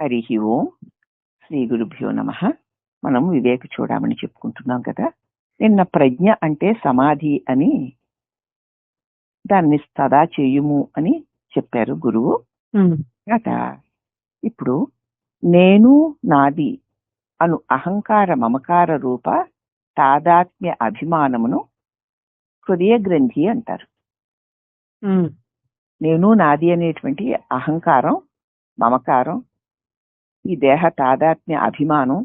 హరి ఓం. శ్రీ గురుభ్యో నమ. మనం వివేక చూడమని చెప్పుకుంటున్నాం కదా. నిన్న ప్రజ్ఞ అంటే సమాధి అని దాన్ని సదా చేయుము అని చెప్పారు గురువు. అట ఇప్పుడు నేను నాది అను అహంకార మమకార రూప తాదాత్మ్య అభిమానమును హృదయ గ్రంథి అంటారు నేను నాది అనేటువంటి అహంకారం మమకారం ఈ దేహ తాదాత్మ్య అభిమానం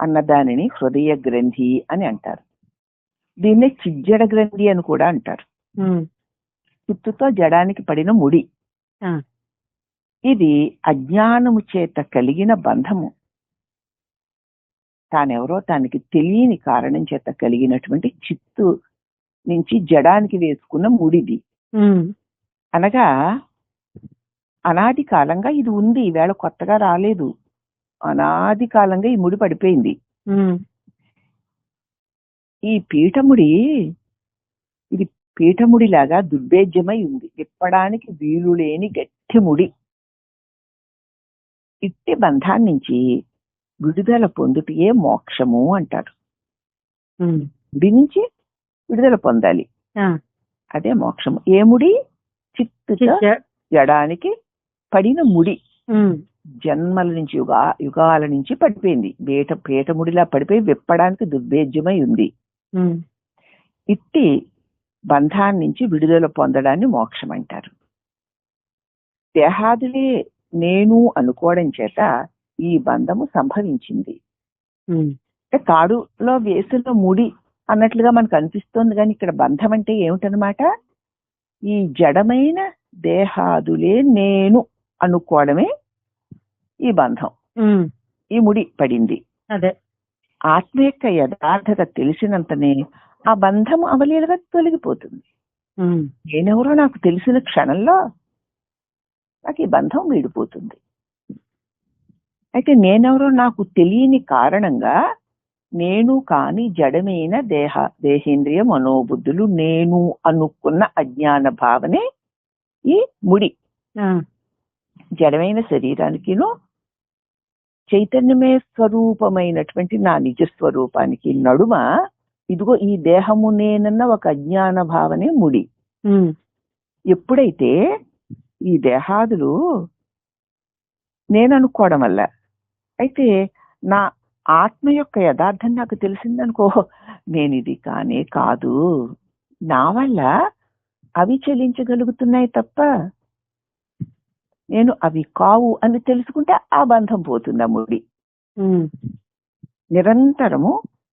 అన్న దానిని హృదయ గ్రంథి అని అంటారు. దీన్నే చిజ్జడ గ్రంథి అని కూడా అంటారు. చిత్తుతో జడానికి పడిన ముడి. ఇది అజ్ఞానము చేత కలిగిన బంధము. తానెవరో తనకి తెలియని కారణం చేత కలిగినటువంటి చిత్తు నుంచి జడానికి వేసుకున్న ముడిది. అనగా అనాది కాలంగా ఇది ఉంది. ఈవేళ కొత్తగా రాలేదు. అనాది కాలంగా ఈ ముడి పడిపోయింది. ఈ పీఠముడి ఇది పీఠముడిలాగా దుర్భేద్యమై ఉంది. విప్పడానికి వీలు లేని గట్టి ముడి. ఇట్టి బంధాన్ని నుంచి విడుదల పొందుటయే మోక్షము అంటారు. ముడి నుంచి విడుదల పొందాలి. అదే మోక్షము. ఏ ముడి? చిత్తుతో జడానికి పడిన ముడి జన్మల నుంచి యుగా యుగాల నుంచి పడిపోయింది. బేట పీఠముడిలా పడిపోయి విప్పడానికి దుర్భేద్యమై ఉంది. ఇట్టి బంధాన్ని నుంచి విడుదల పొందడాన్ని మోక్షం అంటారు. దేహాదులే నేను అనుకోవడం చేత ఈ బంధము సంభవించింది. అంటే తాడులో వేసిన ముడి అన్నట్లుగా మనకు అనిపిస్తోంది కానీ ఇక్కడ బంధం అంటే ఏమిటనమాట ఈ జడమైన దేహాదులే నేను అనుకోవడమే ఈ బంధం. ఈ ముడి పడింది. అదే. ఆత్మ యొక్క యథార్థత తెలిసినంతనే ఆ బంధం అవలీలగా తొలగిపోతుంది. నేనెవరో నాకు తెలిసిన క్షణంలో నాకు ఈ బంధం వీడిపోతుంది. అయితే నేనెవరో నాకు తెలియని కారణంగా నేను కాని జడమైన దేహ దేహేంద్రియ మనోబుద్ధులు నేను అనుకున్న అజ్ఞాన భావనే ఈ ముడి. జడమైన శరీరానికిను చైతన్యమే స్వరూపమైనటువంటి నా నిజ స్వరూపానికి నడుమ ఇదిగో ఈ దేహము నేనన్న ఒక అజ్ఞాన భావనే ముడి. ఎప్పుడైతే ఈ దేహాదులు నేను అనుకోవడం వల్ల అయితే నా ఆత్మ యొక్క యథార్థం నాకు తెలిసిందనుకో నేను ఇది కానే కాదు. నా వల్ల అవి చెలించగలుగుతున్నాయి తప్ప నేను అవి కావు అని తెలుసుకుంటే ఆ బంధం పోతుంది ఆ ముడి. నిరంతరము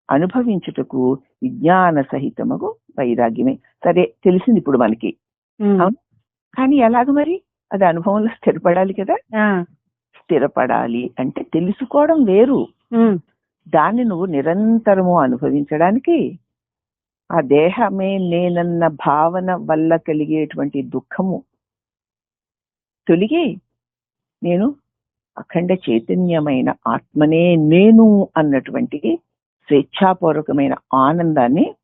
అనుభవించుటకు విజ్ఞాన సహితముగు వైరాగ్యమే. సరే తెలిసింది ఇప్పుడు మనకి. కానీ ఎలాగ మరి? అది అనుభవంలో స్థిరపడాలి కదా? స్థిరపడాలి అంటే తెలుసుకోవడం వేరు. దాన్ని నువ్వు నిరంతరము అనుభవించడానికి ఆ దేహమే నేనన్న భావన వల్ల కలిగేటువంటి దుఃఖము తొలిగి నేను అఖండ చైతన్యమైన ఆత్మనే నేను అన్నటువంటి స్వేచ్ఛాపూర్వకమైన ఆనందాన్ని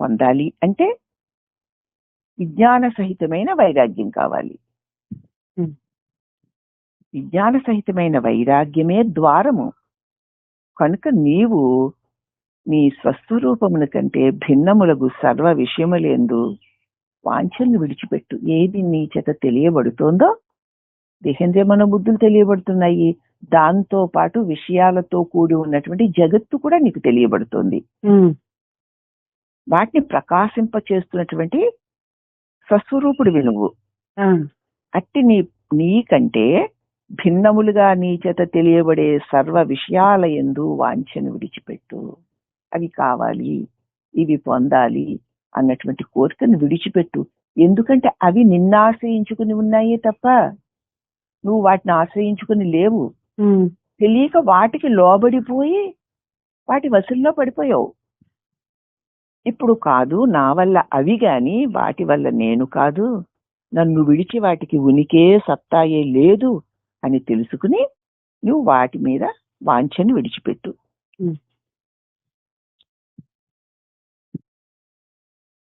పొందాలి అంటే విజ్ఞాన సహితమైన వైరాగ్యం కావాలి. విజ్ఞాన సహితమైన వైరాగ్యమే ద్వారము. కనుక నీవు నీ స్వస్వరూపమున కంటే భిన్నములకు సర్వ విషయములందు వాంఛల్ని విడిచిపెట్టు. ఏది నీ చేత తెలియబడుతోందో దేహేంద్రియ మన బుద్ధులు తెలియబడుతున్నాయి. దాంతో పాటు విషయాలతో కూడి ఉన్నటువంటి జగత్తు కూడా నీకు తెలియబడుతోంది. వాటిని ప్రకాశింప చేస్తున్నటువంటి స్వస్వరూపుడు వినువు అట్టి నీ నీకంటే భిన్నములుగా నీ చేత తెలియబడే సర్వ విషయాల ఎందు వాంఛను విడిచిపెట్టు. అవి కావాలి ఇవి పొందాలి అన్నటువంటి కోరికను విడిచిపెట్టు. ఎందుకంటే అవి నిన్న ఆశ్రయించుకుని ఉన్నాయి తప్ప నువ్వు వాటిని ఆశ్రయించుకుని లేవు. తెలియక వాటికి లోబడిపోయి వాటి వసుల్లో పడిపోయావు. ఇప్పుడు కాదు నా వల్ల అవి గాని వాటి వల్ల నేను కాదు. నన్ను విడిచి వాటికి ఉనికే సత్తాయే లేదు అని తెలుసుకుని నువ్వు వాటి మీద వాంఛని విడిచిపెట్టు.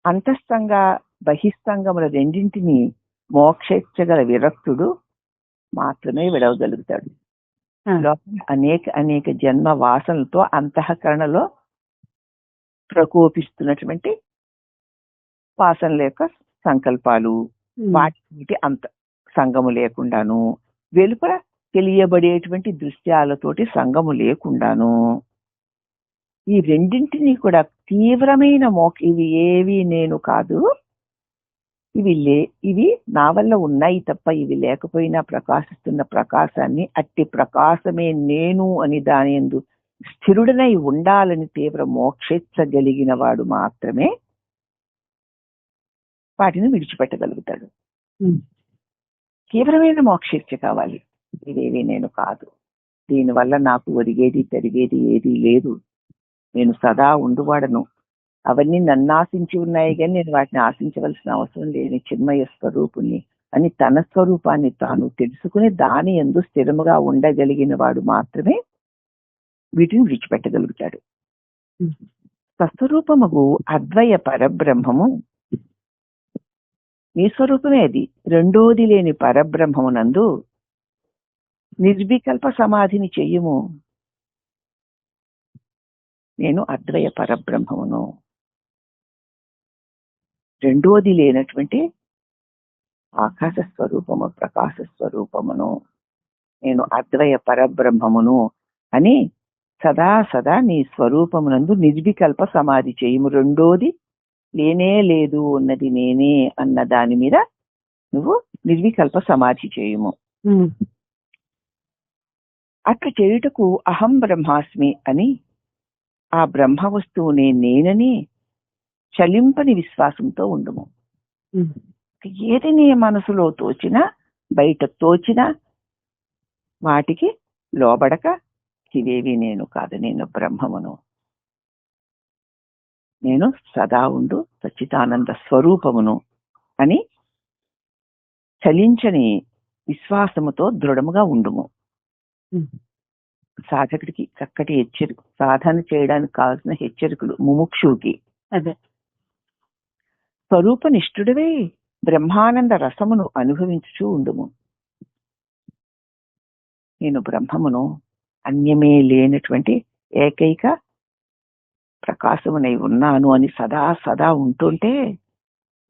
అంతఃస్థంగా బహిస్తంగముల రెండింటిని మోక్షించగల విరక్తుడు మాత్రమే విడవగలుగుతాడు. అనేక అనేక జన్మ వాసనలతో అంతఃకరణలో ప్రకోపిస్తున్నటువంటి వాసనల యొక్క సంకల్పాలు వాటి అంత సంగము లేకుండాను వెలుపల తెలియబడేటువంటి దృశ్యాలతోటి సంగము లేకుండాను. ఈ రెండింటినీ కూడా తీవ్రమైన మోక ఇవి ఏవి నేను కాదు. ఇవి లే ఇవి నా వల్ల ఉన్నాయి తప్ప ఇవి లేకపోయినా ప్రకాశిస్తున్న ప్రకాశాన్ని అట్టి ప్రకాశమే నేను అని దాని ఎందు స్థిరుడనై ఉండాలని తీవ్ర మోక్షించగలిగిన వాడు మాత్రమే వాటిని విడిచిపెట్టగలుగుతాడు. తీవ్రమైన మోక్షిచ్చ కావాలి. ఇదేవి నేను కాదు. దీనివల్ల నాకు ఒరిగేది తరిగేది ఏదీ లేదు. నేను సదా ఉండువాడను. అవన్నీ నన్ను ఆశించి ఉన్నాయి కానీ నేను వాటిని ఆశించవలసిన అవసరం లేని చిన్మయ స్వరూపుణ్ణి అని తన స్వరూపాన్ని తాను తెలుసుకుని దాని ఎందు స్థిరముగా ఉండగలిగిన వాడు మాత్రమే వీటిని విడిచిపెట్టగలుగుతాడు. సస్వరూపముకు అద్వయ పరబ్రహ్మము నీ స్వరూపమే అది. రెండోది లేని పరబ్రహ్మమునందు నిర్వికల్ప సమాధిని చెయ్యము నేను అద్వయ పరబ్రహ్మమును. రెండోది లేనటువంటి ఆకాశ స్వరూపము ప్రకాశ స్వరూపమును. నేను అద్వయ పరబ్రహ్మమును అని సదా సదా నీ స్వరూపమునందు నిర్వికల్ప సమాధి చేయము. రెండోది లేనే లేదు ఉన్నది నేనే అన్న దాని మీద నువ్వు నిర్వికల్ప సమాధి చేయము. అట్లా చేయుటకు అహం బ్రహ్మాస్మి అని ఆ బ్రహ్మ వస్తువునే నేనని చలింపని విశ్వాసంతో ఉండుము. ఏది నీ మనసులో తోచినా బయట తోచినా వాటికి లోబడక ఇవేవి నేను కాదు నేను బ్రహ్మమును నేను సదా ఉండు సచ్చిదానంద స్వరూపమును అని చలించని విశ్వాసముతో దృఢముగా ఉండుము. సాధకుడికి చక్కటి హెచ్చరిక సాధన చేయడానికి కావాల్సిన హెచ్చరికలు ముముక్షువుకి. అదే. స్వరూప నిష్ఠుడవే బ్రహ్మానంద రసమును అనుభవించుచూ ఉండుము. నేను బ్రహ్మమును అన్యమే లేనటువంటి ఏకైక ప్రకాశమునై ఉన్నాను అని సదా సదా ఉంటుంటే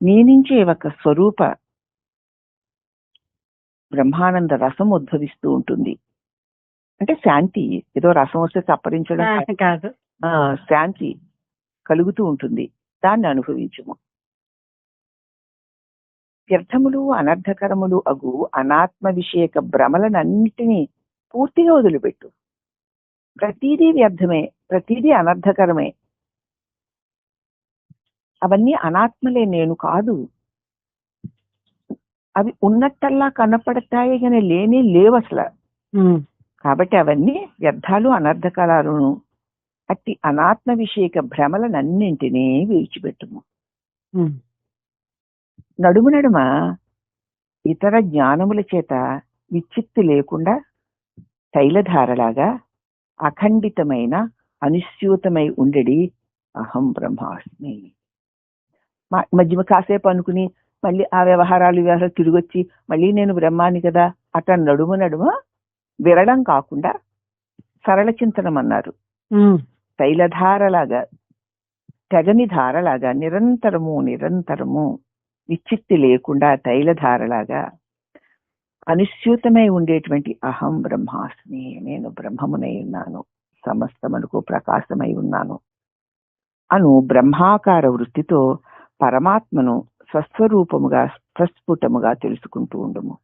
నీ నుంచే ఒక స్వరూప బ్రహ్మానంద రసం ఉద్భవిస్తూ ఉంటుంది. అంటే శాంతి ఏదో రసం వస్తే చప్పరించడం ఆ, కాదు. శాంతి కలుగుతూ ఉంటుంది. దాన్ని అనుభవించుము. వ్యర్థములు అనర్థకరములు అగు అనాత్మ విషయక భ్రమలనన్నిటినీ పూర్తిగా వదిలిపెట్టు. ప్రతిదీ వ్యర్థమే ప్రతిదీ అనర్థకరమే. అవన్నీ అనాత్మలే నేను కాదు. అవి ఉన్నట్టల్లా కనపడతాయి కానీ లేనే లేవు అసలు. కాబట్టి అవన్నీ వ్యర్థాలు అనర్థకాలను అట్టి అనాత్మ విషయక భ్రమలనన్నింటినీ విడిచిపెట్టుము. నడుము నడుమ ఇతర జ్ఞానముల చేత విచ్చిత్తి లేకుండా తైలధారలాగా అఖండితమైన అనుస్యూతమై ఉండడి అహం బ్రహ్మాస్మి మా- మధ్య కాసేపు అనుకుని మళ్ళీ ఆ వ్యవహారాలు వ్యవహారాలు తిరిగొచ్చి మళ్ళీ నేను బ్రహ్మాని కదా అట్లా నడుము నడుమ విరడం కాకుండా సరళ చింతనం అన్నారు. తైలధారలాగా తెగని ధారలాగా నిరంతరము నిరంతరము విచ్చిత్తి లేకుండా తైలధారలాగా అనుస్యూతమై ఉండేటువంటి అహం బ్రహ్మాస్మి నేను బ్రహ్మమునై ఉన్నాను సమస్తమునకు ప్రకాశమై ఉన్నాను అను బ్రహ్మాకార వృత్తితో పరమాత్మను స్వస్వరూపముగా స్వస్ఫుటముగా తెలుసుకుంటూ ఉండము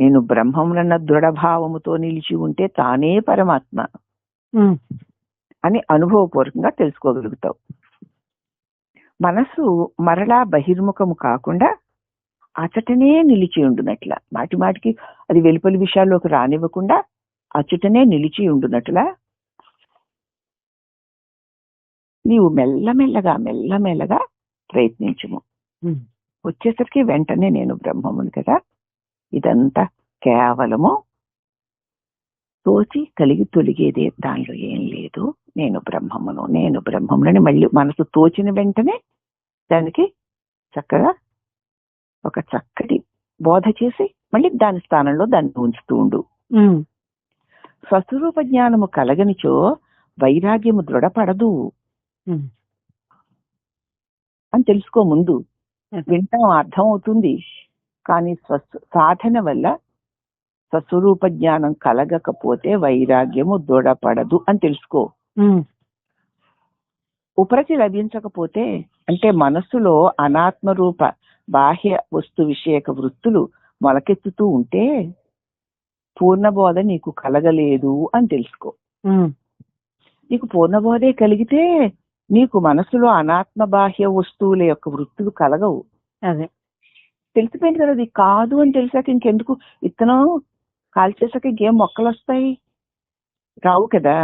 నేను బ్రహ్మములన్న దృఢభావముతో నిలిచి ఉంటే తానే పరమాత్మ. అని అనుభవపూర్వకంగా తెలుసుకోగలుగుతావు. మనసు మరలా బహిర్ముఖము కాకుండా అచటనే నిలిచి ఉండునట్ల. మాటి మాటికి అది వెలుపలి విషయాల్లోకి రానివ్వకుండా అచటనే నిలిచి ఉండునట్ల. నీవు మెల్లమెల్లగా మెల్లమెల్లగా ప్రయత్నించుము. వచ్చేసరికి వెంటనే నేను బ్రహ్మముని కదా ఇదంతా కేవలము తోచి కలిగి తొలిగేదే దానిలో ఏం లేదు. నేను బ్రహ్మమును నేను బ్రహ్మమునని మళ్ళీ మనసు తోచిన వెంటనే దానికి చక్కగా ఒక చక్కటి బోధ చేసి మళ్ళీ దాని స్థానంలో దాన్ని ఉంచుతూ ఉండు. స్వస్వరూప జ్ఞానము కలగనిచో వైరాగ్యము దృఢపడదు. అని తెలుసుకో ముందు. వింటాం అర్థం అవుతుంది. కానీ స్వస్ సాధన వల్ల స్వస్వరూప జ్ఞానం కలగకపోతే వైరాగ్యము దృఢపడదు అని తెలుసుకో. ఉపరతి లభించకపోతే అంటే మనస్సులో అనాత్మ రూప బాహ్య వస్తు విషయక వృత్తులు మొలకెత్తుతూ ఉంటే పూర్ణబోధ నీకు కలగలేదు అని తెలుసుకో. నీకు పూర్ణబోధే కలిగితే నీకు మనసులో అనాత్మ బాహ్య వస్తువుల యొక్క వృత్తులు కలగవు. అదే. తెలిసిపోయింది కదా అది కాదు అని తెలిసాక ఇంకెందుకు? ఇత్తనం కాల్చేసాక ఇంకేం మొక్కలు వస్తాయి? రావు కదా.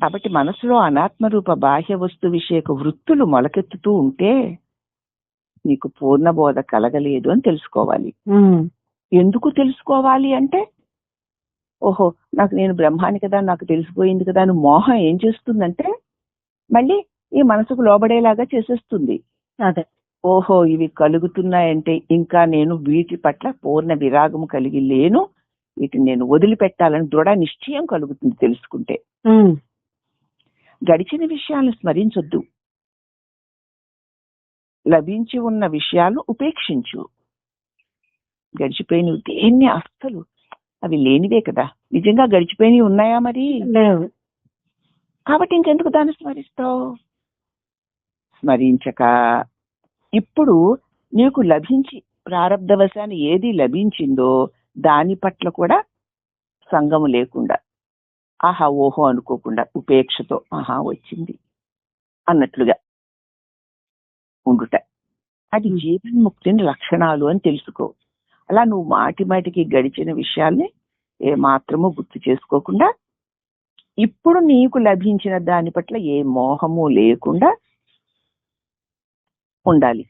కాబట్టి మనసులో అనాత్మ రూప బాహ్య వస్తు విషయక వృత్తులు మొలకెత్తుతూ ఉంటే నీకు పూర్ణబోధ కలగలేదు అని తెలుసుకోవాలి. ఎందుకు తెలుసుకోవాలి అంటే ఓహో నాకు నేను బ్రహ్మాని కదా నాకు తెలిసిపోయింది కదా అని మోహం ఏం చేస్తుందంటే మళ్ళీ ఈ మనసుకు లోబడేలాగా చేసేస్తుంది. అదే. ఓహో ఇవి కలుగుతున్నాయంటే ఇంకా నేను వీటి పట్ల పూర్ణ విరాగము కలిగి లేను. వీటిని నేను వదిలిపెట్టాలని దృఢ నిశ్చయం కలుగుతుంది తెలుసుకుంటే. గడిచిన విషయాలను స్మరించొద్దు. లభించి ఉన్న విషయాలు ఉపేక్షించు. గడిచిపోయినవి దేన్ని అస్సలు అవి లేనివే కదా. నిజంగా గడిచిపోయినవి ఉన్నాయా మరి? కాబట్టి ఇంకెందుకు దాన్ని స్మరిస్తావు? స్మరించక. ఇప్పుడు నీకు లభించి ప్రారంధవశాన్ని ఏది లభించిందో దాని పట్ల కూడా సంగము లేకుండా ఆహా ఓహో అనుకోకుండా ఉపేక్షతో ఆహా వచ్చింది అన్నట్లుగా ఉండుట అది. జీవన్ముక్తిని లక్షణాలు అని తెలుసుకో అలా నువ్వు మాటి మాటికి గడిచిన విషయాల్ని ఏ మాత్రము గుర్తు చేసుకోకుండా ఇప్పుడు నీకు లభించిన దాని పట్ల ఏ మోహము లేకుండా ఉండాలి.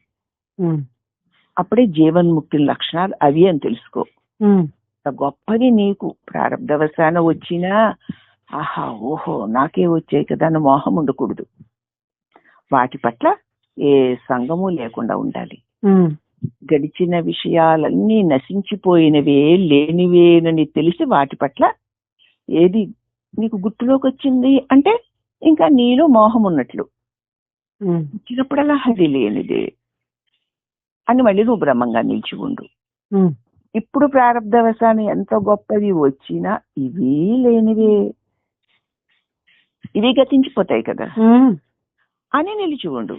అప్పుడే జీవన్ముక్తి లక్షణాలు అవి అని తెలుసుకో. గొప్పది నీకు. ప్రారంధవశాన వచ్చినా ఆహా ఓహో నాకే వచ్చాయి కదా అని మోహం ఉండకూడదు. వాటి పట్ల ఏ సంగము లేకుండా ఉండాలి. గడిచిన విషయాలన్నీ నశించిపోయినవే లేనివేనని తెలిసి వాటి పట్ల ఏది నీకు గుర్తులోకి వచ్చింది అంటే ఇంకా నీలో మోహం ఉన్నట్లు. ఉమ్, వచ్చినప్పుడల్లా అది లేనిదే అని మళ్ళీ నువ్వు బ్రహ్మంగా నిలిచి ఉండు ఉమ్, ఇప్పుడు ప్రారంధవశాన్ని ఎంత గొప్పది వచ్చినా ఇవి లేనివే ఇవి గతించిపోతాయి కదా. అని నిలిచి ఉండు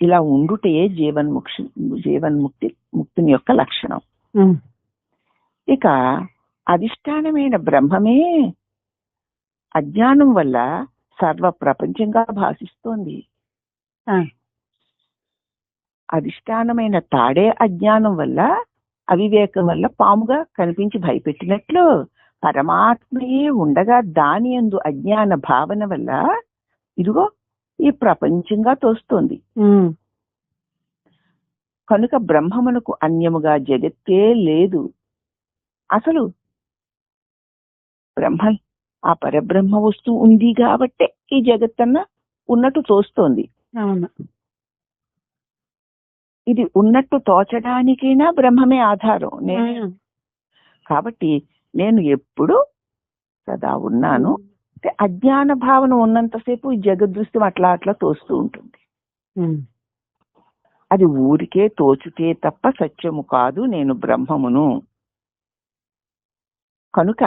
ఇలా ఉండుటే జీవన్ముక్షి జీవన్ముక్తి ముక్తిని యొక్క లక్షణం. ఇక అధిష్టానమైన బ్రహ్మమే అజ్ఞానం వల్ల సర్వ ప్రపంచంగా భాషిస్తోంది. ఆ, అధిష్టానమైన తాడే అజ్ఞానం వల్ల అవివేకం వల్ల పాముగా కనిపించి భయపెట్టినట్లు పరమాత్మయే ఉండగా దాని యందు అజ్ఞాన భావన వల్ల ఇదిగో ఈ ప్రపంచంగా తోస్తోంది. కనుక బ్రహ్మమునకు అన్యముగా జగత్తే లేదు. అసలు బ్రహ్మ ఆ పరబ్రహ్మ వస్తువు ఉంది కాబట్టే ఈ జగత్తన్న ఉన్నట్టు తోస్తోంది. ఇది ఉన్నట్టు తోచడానికైనా బ్రహ్మమే ఆధారం. నేను కాబట్టి నేను ఎప్పుడు సదా ఉన్నాను. అంటే అజ్ఞాన భావన ఉన్నంతసేపు ఈ జగదృశ్యం అట్లా అట్లా తోస్తూ ఉంటుంది. అది ఊరికే తోచుతే తప్ప సత్యము కాదు నేను బ్రహ్మమును. కనుక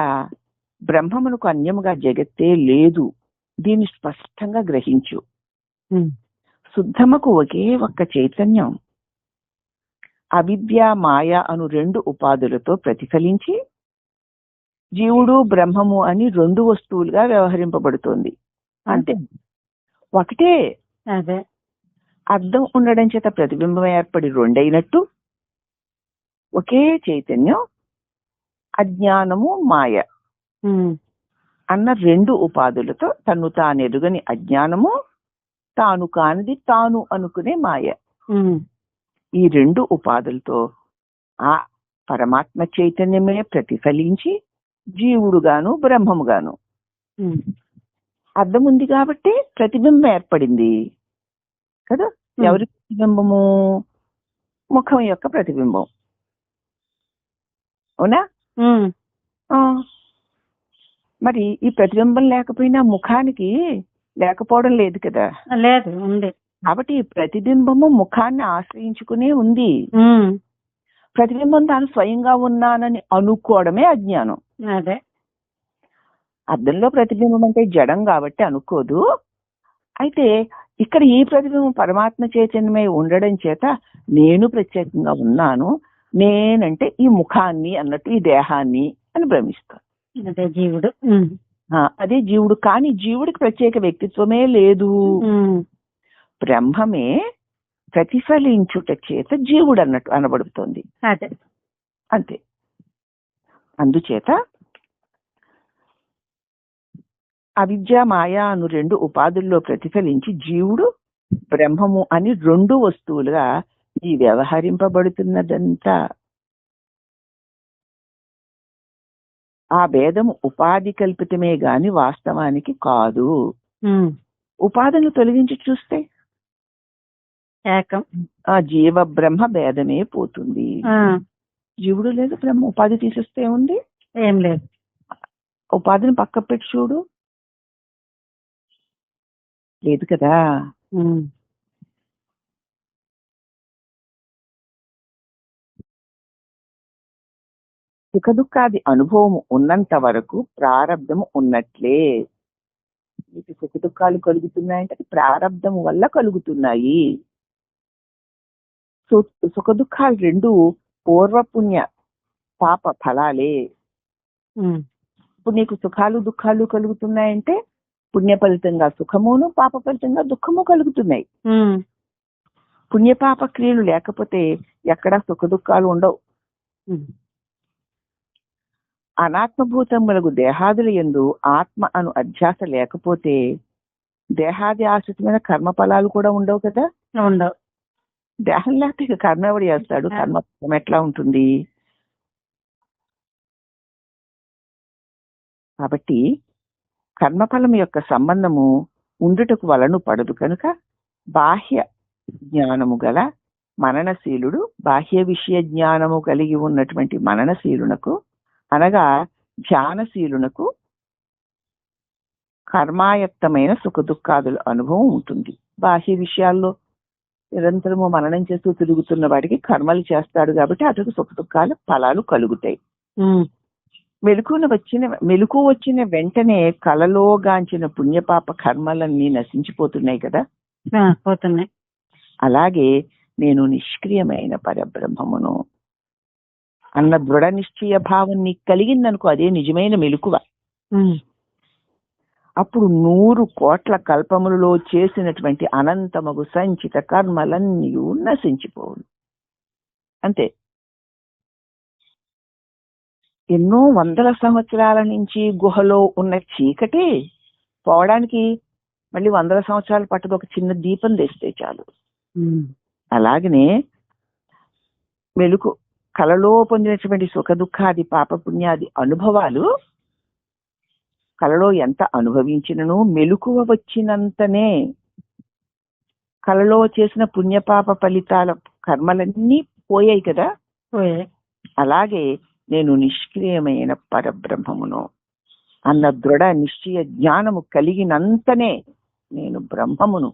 బ్రహ్మమునకు అన్యముగా జగత్తే లేదు. దీన్ని స్పష్టంగా గ్రహించు. శుద్ధముకు ఒకే ఒక్క చైతన్యం. అవిద్య మాయ అను రెండు ఉపాధులతో ప్రతిఫలించి జీవుడు బ్రహ్మము అని రెండు వస్తువులుగా వ్యవహరింపబడుతోంది. అంతే. ఒకటే అదే. అర్థం ఉండడం చేత ప్రతిబింబం ఏర్పడి రెండైనట్టు ఒకే చైతన్యం అజ్ఞానము మాయ. అన్న రెండు ఉపాధులతో తన్ను తానెరుగని అజ్ఞానము తాను కానిది తాను అనుకునే మాయ. ఈ రెండు ఉపాధులతో ఆ పరమాత్మ చైతన్యమే ప్రతిఫలించి జీవుడుగాను బ్రహ్మముగాను. అర్థం ఉంది కాబట్టి ప్రతిబింబం ఏర్పడింది. కదా. ఎవరి ప్రతిబింబము? ముఖం యొక్క ప్రతిబింబం. అవునా. మరి ఈ ప్రతిబింబం లేకపోయినా ముఖానికి లేకపోవడం లేదు కదా. లేదు ఉంది. కాబట్టి ఈ ప్రతిబింబము ముఖాన్ని ఆశ్రయించుకునే ఉంది. ప్రతిబింబం తాను స్వయంగా ఉన్నానని అనుకోవడమే అజ్ఞానం. అదే. అద్దంలో ప్రతిబింబం అంటే జడం కాబట్టి అనుకోదు. అయితే ఇక్కడ ఈ ప్రతిబింబం పరమాత్మ చైతన్యమై ఉండడం చేత నేను ప్రత్యేకంగా ఉన్నాను. నేనంటే ఈ ముఖాన్ని అన్నట్టు ఈ దేహాన్ని అని భ్రమిస్తాను అదే జీవుడు. అదే జీవుడు. కానీ జీవుడికి ప్రత్యేక వ్యక్తిత్వమే లేదు. బ్రహ్మమే ప్రతిఫలించుట చేత జీవుడు అన్నట్టు అనబడుతోంది. అదే. అంతే. అందుచేత అవిద్య మాయా అను రెండు ఉపాధుల్లో ప్రతిఫలించి జీవుడు బ్రహ్మము అని రెండు వస్తువులుగా ఈ వ్యవహరింపబడుతున్నదంతా. ఆ భేదము ఉపాధి కల్పితమే గాని వాస్తవానికి కాదు. ఉపాధిని తొలగించి చూస్తే? ఏకం. ఆ జీవ బ్రహ్మ భేదమే పోతుంది. జీవుడు లేదు బ్రహ్మ ఉపాధి తీసేస్తే ఉంది ఏం లేదు. ఉపాధిని పక్క పెట్టి చూడు. లేదు కదా? ఉమ్, సుఖ దుఃఖాది అనుభవం ఉన్నంత వరకు ప్రారంధము ఉన్నట్లే. మీకు సుఖ దుఃఖాలు కలుగుతున్నాయంటే అది ప్రారంధము వల్ల కలుగుతున్నాయి. సు- సుఖ దుఃఖాలు రెండు పూర్వపుణ్య పాప ఫలాలే. ఇప్పుడు నీకు సుఖాలు దుఃఖాలు కలుగుతున్నాయంటే పుణ్య ఫలితంగా సుఖమును పాప ఫలితంగా దుఃఖము కలుగుతున్నాయి. పుణ్యపాప క్రియలు లేకపోతే ఎక్కడా సుఖ దుఃఖాలు ఉండవు అనాత్మభూతములకు దేహాదుల ఎందు ఆత్మ అను అధ్యాస లేకపోతే దేహాది ఆశ్రితమైన కర్మ ఫలాలు కూడా ఉండవు కదా? ఉండవు. దేహం లేకపోతే ఇక కర్మ ఎవడు చేస్తాడు? కర్మ ఫలం ఎట్లా ఉంటుంది? కాబట్టి కర్మఫలం యొక్క సంబంధము ఉండుటకు వలను పడదు కనుక బాహ్య జ్ఞానము గల మననశీలుడు బాహ్య విషయ జ్ఞానము కలిగి ఉన్నటువంటి మననశీలునకు అనగా ధ్యానశీలునకు కర్మాయత్తమైన సుఖ దుఃఖాదుల అనుభవం ఉంటుంది. బాహ్య విషయాల్లో నిరంతరము మననం చేస్తూ తిరుగుతున్న వాడికి కర్మలు చేస్తాడు కాబట్టి అతనికి సుఖ దుఃఖాల ఫలాలు కలుగుతాయి. మెలకున వచ్చిన మెలకు వచ్చిన వెంటనే కలలో గాంచిన పుణ్యపాప కర్మలన్నీ నశించిపోతున్నాయి కదా? పోతున్నాయి. అలాగే నేను నిష్క్రియమైన పరబ్రహ్మమును అన్న దృఢ నిశ్చయ భావం నీకు కలిగిందనుకో అదే నిజమైన మెలకువ. అప్పుడు నూరు కోట్ల కల్పములలో చేసినటువంటి అనంతమగు సంచిత కర్మలన్నీ నశించిపోవును. అంతే. ఎన్నో వందల సంవత్సరాల నుంచి గుహలో ఉన్న చీకటి పోవడానికి మళ్ళీ వందల సంవత్సరాలు పట్టదు ఒక చిన్న దీపం తెస్తే చాలు. అలాగనే మెలుకు కలలో పొందినటువంటి సుఖ దుఃఖాది పాప పుణ్యాది అనుభవాలు కలలో ఎంత అనుభవించినను మెలుకువ వచ్చినంతనే కలలో చేసిన పుణ్యపాప ఫలితాల కర్మలన్నీ పోయాయి కదా? అలాగే నేను నిష్క్రియమైన పరబ్రహ్మమును అన్న దృఢ నిశ్చయ జ్ఞానము కలిగినంతనే నేను బ్రహ్మమును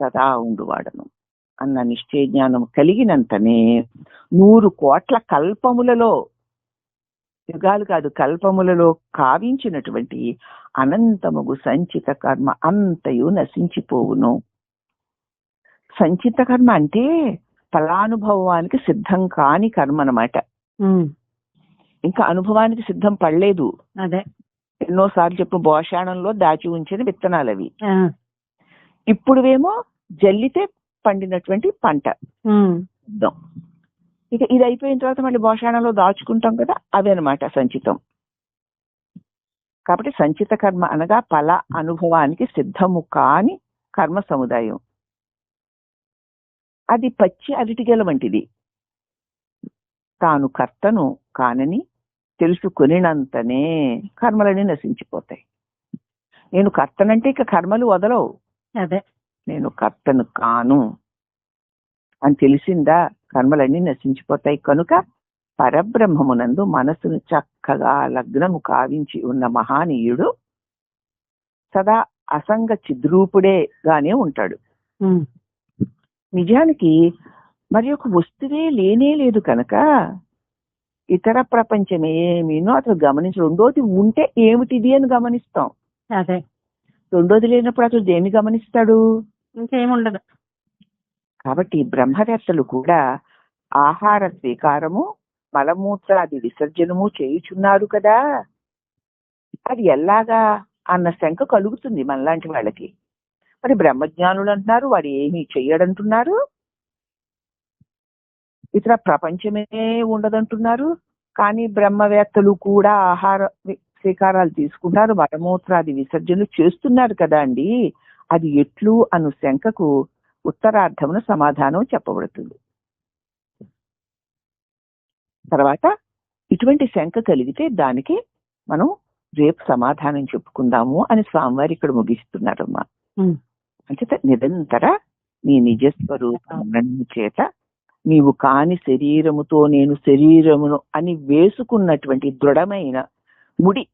సదా ఉండువాడను. అన్న నిశ్చయ జ్ఞానం కలిగినంతనే నూరు కోట్ల కల్పములలో యుగాలు కాదు కల్పములలో కావించినటువంటి అనంతముగు సంచిత కర్మ అంతయు నశించిపోవును. సంచిత కర్మ అంటే ఫలానుభవానికి సిద్ధం కాని కర్మ అన్నమాట. ఉమ్, ఇంకా అనుభవానికి సిద్ధం పడలేదు. అదే. ఎన్నోసార్లు చెప్పు భోషాణంలో దాచి ఉంచిన విత్తనాలు అవి ఇప్పుడువేమో జల్లితే పండినటువంటి పంట. ఇక ఇది. అయిపోయిన తర్వాత మళ్ళీ భోషాణంలో దాచుకుంటాం కదా అవి అనమాట సంచితం. కాబట్టి సంచిత కర్మ అనగా ఫల అనుభవానికి సిద్ధము కాని కర్మ సముదాయం. అది పచ్చి అరటిగెల వంటిది. తాను కర్తను కానని తెలుసుకొనినంతనే కర్మలన్నీ నశించిపోతాయి. నేను కర్తనంటే ఇక కర్మలు వదలవు. అదే. నేను కర్తను కాను. అని తెలిసిందా? కర్మలన్నీ నశించిపోతాయి కనుక పరబ్రహ్మమునందు మనసును చక్కగా లగ్నము కావించి ఉన్న మహానీయుడు సదా అసంగ చిద్రూపుడే గానే ఉంటాడు నిజానికి మరి ఒక వస్తువే లేనే లేదు కనుక ఇతర ప్రపంచం ఏమీనో అతను గమనించి రెండోది ఉంటే ఏమిటిది అని గమనిస్తాం. అదే. రెండోది లేనప్పుడు అతను దేన్ని గమనిస్తాడు? ఇంకేముండదు. కాబట్టి బ్రహ్మవేత్తలు కూడా ఆహార స్వీకారము మలమూత్రాది విసర్జనము చేయుచున్నారు కదా. అది ఎలాగా అన్న శంక కలుగుతుంది మనలాంటి వాళ్ళకి. మరి బ్రహ్మజ్ఞానులు అంటున్నారు వాడు ఏమీ చెయ్యడంటున్నారు? ఇతర ప్రపంచమే ఉండదంటున్నారు. కానీ బ్రహ్మవేత్తలు కూడా ఆహార స్వీకారాలు తీసుకుంటారు మలమూత్రాది విసర్జనలు చేస్తున్నారు కదా అండి. అది ఎట్లు అను శంకకు ఉత్తరార్థమున సమాధానం చెప్పబడుతుంది. తర్వాత ఇటువంటి శంక కలిగితే దానికి మనం రేపు సమాధానం చెప్పుకుందాము అని స్వామివారు ఇక్కడ ముగిస్తున్నారమ్మా. అంచేత నిరంతర నీ నిజస్వరూపము చేత నీవు కాని శరీరముతో నేను శరీరమును అని వేసుకున్నటువంటి దృఢమైన ముడి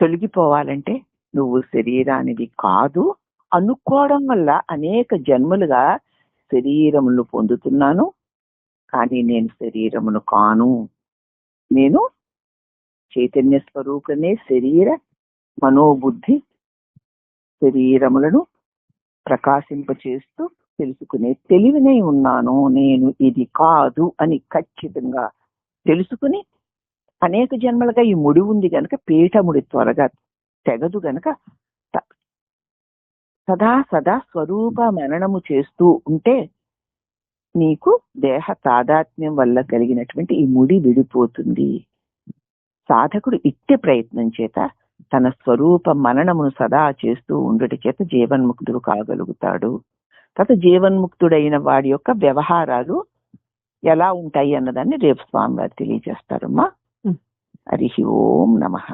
తొలగిపోవాలంటే నువ్వు శరీరానిది కాదు అనుకోవడం వల్ల అనేక జన్మలుగా శరీరమును పొందుతున్నాను. కానీ నేను శరీరమును కాను. నేను చైతన్య స్వరూపమే శరీర మనోబుద్ధి శరీరములను ప్రకాశింపచేస్తూ తెలుసుకునే తెలివినై ఉన్నాను. నేను ఇది కాదు అని ఖచ్చితంగా తెలుసుకుని అనేక జన్మలుగా ఈ ముడి ఉంది కనుక పీఠముడి త్వరగా తెగదు గనక సదా సదా స్వరూప మననము చేస్తూ ఉంటే నీకు దేహ తాదాత్మ్యం వల్ల కలిగినటువంటి ఈ ముడి విడిపోతుంది. సాధకుడు ఇట్టి ప్రయత్నం చేత తన స్వరూప మననమును సదా చేస్తూ ఉండుట చేత జీవన్ముక్తుడు కాగలుగుతాడు. తర్వాత జీవన్ముక్తుడైన వాడి యొక్క వ్యవహారాలు ఎలా ఉంటాయి అన్నదాన్ని రేపు స్వామివారు తెలియజేస్తారమ్మా. ఉం. హరి ఓం నమః.